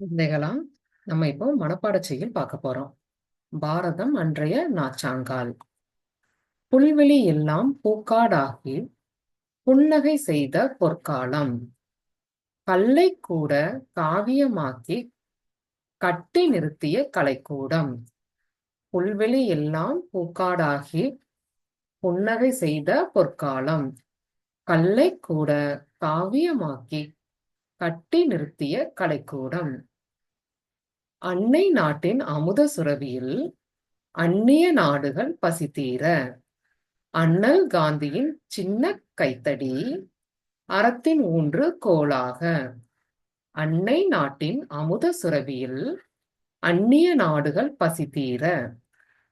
குழந்தைகளாம் நம்ம இப்போ மனப்பாட செய்யுள் பார்க்க போறோம். பாரதம் அன்றைய நாச்சாங்கால் புல்வெளி எல்லாம் பூக்காடாகி புன்னகை செய்த பொற்காலம். கல்லை கூட காவியமாக்கி கட்டி நிறுத்திய கலைக்கூடம். புல்வெளி எல்லாம் பூக்காடாகி புன்னகை செய்த பொற்காலம். கல்லை கூட காவியமாக்கி கட்டி நிறுத்திய கலைக்கூடம். அன்னை நாட்டின் அமுத சுரவியில் அந்நிய நாடுகள் பசித்தீர. அண்ணல் காந்தியின் சின்ன கைத்தடி அறத்தின் ஊன்று கோலாக. அன்னை நாட்டின் அமுத சுரவியில் அந்நிய நாடுகள் பசித்தீர.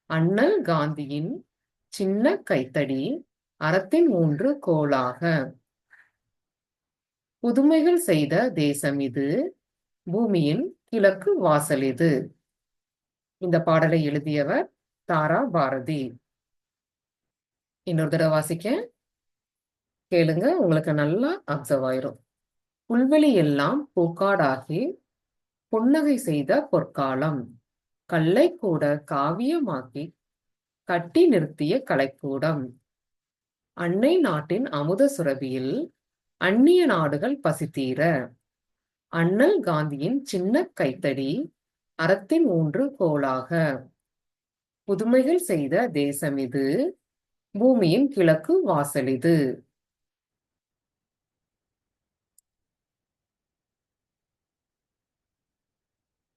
அண்ணல் காந்தியின் சின்ன கைத்தடி அறத்தின் ஊன்று கோலாக. புதுமைகள் செய்த தேசம் இது. பூமியின் கிழக்கு வாசல் இது. இந்த பாடலை எழுதியவர் தாரா பாரதி. இன்னொரு தடவை வாசிக்க கேளுங்க உங்களுக்கு நல்லா அப்சர்வ் ஆயிரும். புல்வெளி எல்லாம் பூக்காடாகி புன்னகை செய்த பொற்காலம். கல்லை கூட காவியமாக்கி கட்டி நிறுத்திய கலைக்கூடம். அன்னை நாட்டின் அமுத சுரபியில் அந்நிய நாடுகள் பசித்தீர. அண்ணல் காந்தியின் சின்ன கைத்தடி அறத்தின் ஊன்று கோலாக. புதுமைகள் செய்த தேசம் இது. பூமியின் கிழக்கு வாசல் இது.